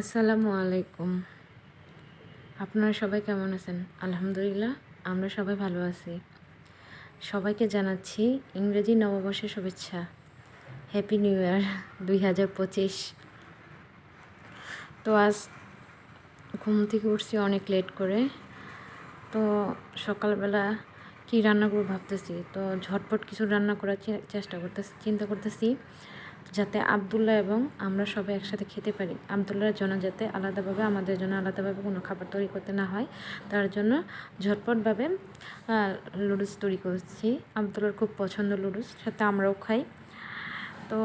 আসসালামু আলাইকুম। আপনারা সবাই কেমন আছেন? আলহামদুলিল্লাহ, আমরা সবাই ভালো আছি। সবাইকে জানাচ্ছি ইংরেজি নববর্ষের শুভেচ্ছা। হ্যাপি নিউ ইয়ার দুই হাজার পঁচিশ। তো আজ ঘুম থেকে উঠছি অনেক লেট করে। তো সকালবেলা কি রান্না করব ভাবতেছি। তো ঝটপট কিছু রান্না করার চেষ্টা করতেছি, চিন্তা করতেছি। যাতে আবদুল্লাহ এবং আমরা সবাই একসাথে খেতে পারি। আবদুল্লাহর জন্য যাতে আলাদাভাবে, আমাদের জন্য আলাদাভাবে কোনো খাবার তৈরি করতে না হয়, তার জন্য ঝটপটভাবে লুডুস তৈরি করছি। আবদুল্লার খুব পছন্দ লুডুস সাথে আমরাও খাই। তো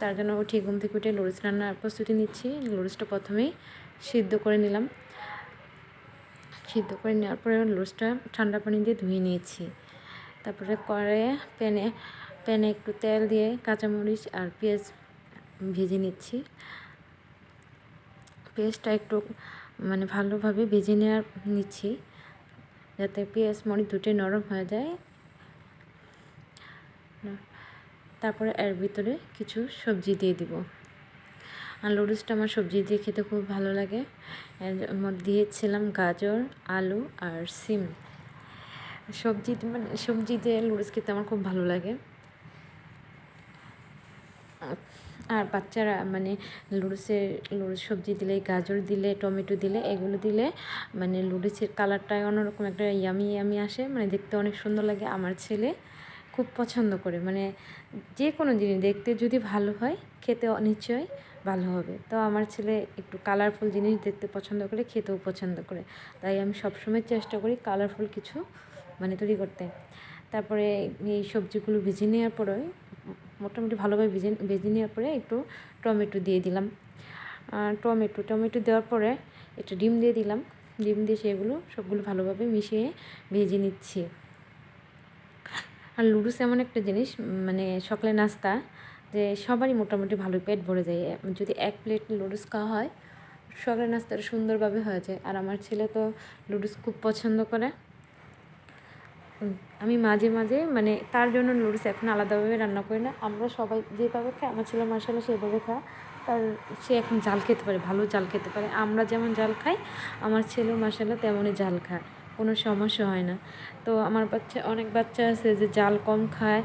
তার জন্য উঠে ঘুম থেকে উঠে লুডুস রান্নার প্রস্তুতি নিচ্ছি। লুডুসটা প্রথমেই সিদ্ধ করে নিলাম। সিদ্ধ করে নেওয়ার পরে লুডুসটা ঠান্ডা পানি দিয়ে ধুয়ে নিয়েছি। তারপরে কড়াইয়ে প্যানে প্যানে একটু তেল দিয়ে কাঁচামরিচ আর পেঁয়াজ ভেজে নিচ্ছি। পেঁয়াজটা একটু মানে ভালোভাবে ভেজে নেওয়ার নিচ্ছি যাতে পেঁয়াজ মরিচ দুটোই নরম হয়ে যায়। তারপরে এর ভিতরে কিছু সবজি দিয়ে দিব। আর লুডুসটা আমার সবজি দিয়ে খেতে খুব ভালো লাগে। দিয়েছিলাম গাজর, আলু আর সিম। সবজি মানে সবজি দিয়ে লুডুস খেতে আমার খুব ভালো লাগে। আর বাচ্চারা মানে লুডুসের লুডুস সবজি দিলে, গাজর দিলে, টমেটো দিলে, এগুলো দিলে মানে লুডুসের কালারটাই অন্যরকম একটা ইয়ামি ইয়ামি আসে। মানে দেখতে অনেক সুন্দর লাগে। আমার ছেলে খুব পছন্দ করে। মানে যে কোনো জিনিস দেখতে যদি ভালো হয়, খেতে নিশ্চয়ই ভালো হবে। তো আমার ছেলে একটু কালারফুল জিনিস দেখতে পছন্দ করে, খেতেও পছন্দ করে। তাই আমি সবসময় চেষ্টা করি কালারফুল কিছু মানে তৈরি করতে। তারপরে এই সবজিগুলো ভেজে নেওয়ার পরে মোটামুটি ভালোভাবে ভেজে ভেজে নেওয়ার পরে একটু টমেটো দিয়ে দিলাম। টমেটো টমেটো দেওয়ার পরে একটু ডিম দিয়ে দিলাম। ডিম দিয়ে সেগুলো, সবগুলো ভালোভাবে মিশিয়ে ভেজে নিচ্ছি। আর লুডুস এমন একটা জিনিস মানে সকালে নাস্তা, যে সবারই মোটামুটি ভালো পেট ভরে যায়। যদি এক প্লেট লুডুস খাওয়া হয় সকালে নাস্তাটা সুন্দরভাবে হয়ে যায়। আর আমার ছেলে তো লুডুস খুব পছন্দ করে। আমি মাঝে মাঝে মানে তার জন্য লুডুস এখন আলাদাভাবে রান্না করি না। আমরা সবাই যেভাবে খাই, আমার ছেলে মশালা সেভাবে খায়। তার, সে এখন জাল খেতে পারে, ভালো জাল খেতে পারে। আমরা যেমন জাল খাই, আমার ছেলেও মশালা তেমনই জাল খায়, কোনো সমস্যা হয় না। তো আমার বাচ্চা, অনেক বাচ্চা আছে যে জাল কম খায়,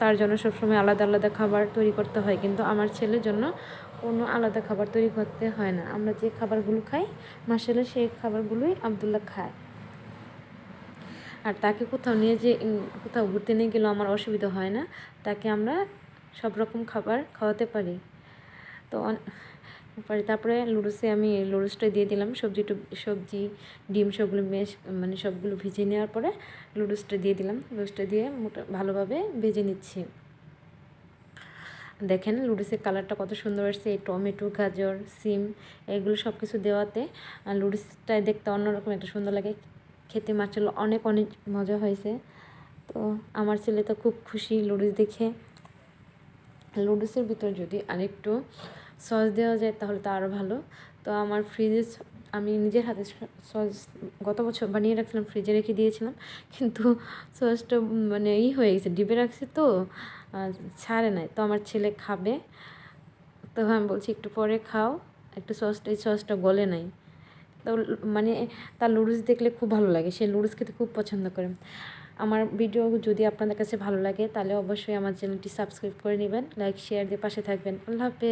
তার জন্য সবসময় আলাদা আলাদা খাবার তৈরি করতে হয়। কিন্তু আমার ছেলের জন্য কোনো আলাদা খাবার তৈরি করতে হয় না। আমরা যে খাবারগুলো খাই মাসালে সেই খাবারগুলোই আবদুল্লাহ খায়। আর তাকে কোথাও নিয়ে যে কোথাও ঘুরতে নিয়ে গেলেও আমার অসুবিধা হয় না। তাকে আমরা সব রকম খাবার খাওয়াতে পারি। তো পারি। তারপরে লুডুসে আমি লুডুসটা দিয়ে দিলাম। সবজি টু সবজি, ডিম সবগুলো মেশ মানে সবগুলো ভিজে নেওয়ার পরে লুডুসটা দিয়ে দিলাম। লুডুসটা দিয়ে মোটা, ভালোভাবে ভেজে নিচ্ছি। দেখেন লুডুসের কালারটা কত সুন্দর আসছে। এই টমেটো, গাজর, সিম, এগুলো সব কিছু দেওয়াতে লুডুসটা দেখতে অন্যরকম একটা সুন্দর লাগে। খেতে মার্শাল অনেক অনেক মজা হয়েছে। তো আমার ছেলে তো খুব খুশি লুডুস দেখে। লুডুসের ভিতর যদি আরেকটু সস দেওয়া যায় তাহলে তো আরও ভালো। তো আমার ফ্রিজে আমি নিজের হাতে সস গত বছর বানিয়ে রাখছিলাম ফ্রিজে রেখে দিয়েছিলাম। কিন্তু সসটা মানে ই হয়ে গেছে ডিবে রাখছে তো ছাড়ে নাই। তো আমার ছেলে খাবে। তো আমি বলছি একটু পরে খাও, একটু সসটা এই সসটা গলে নাই। তো মানে তার লুডুস দেখলে খুব ভালো লাগে, সে লুডুস খেতে খুব পছন্দ করে। আমার ভিডিও যদি আপনাদের কাছে ভালো লাগে, তাহলে অবশ্যই আমার চ্যানেলটি সাবস্ক্রাইব করে নেবেন, লাইক, শেয়ার দিয়ে পাশে থাকবেন। আল্লাহ হাফেজ।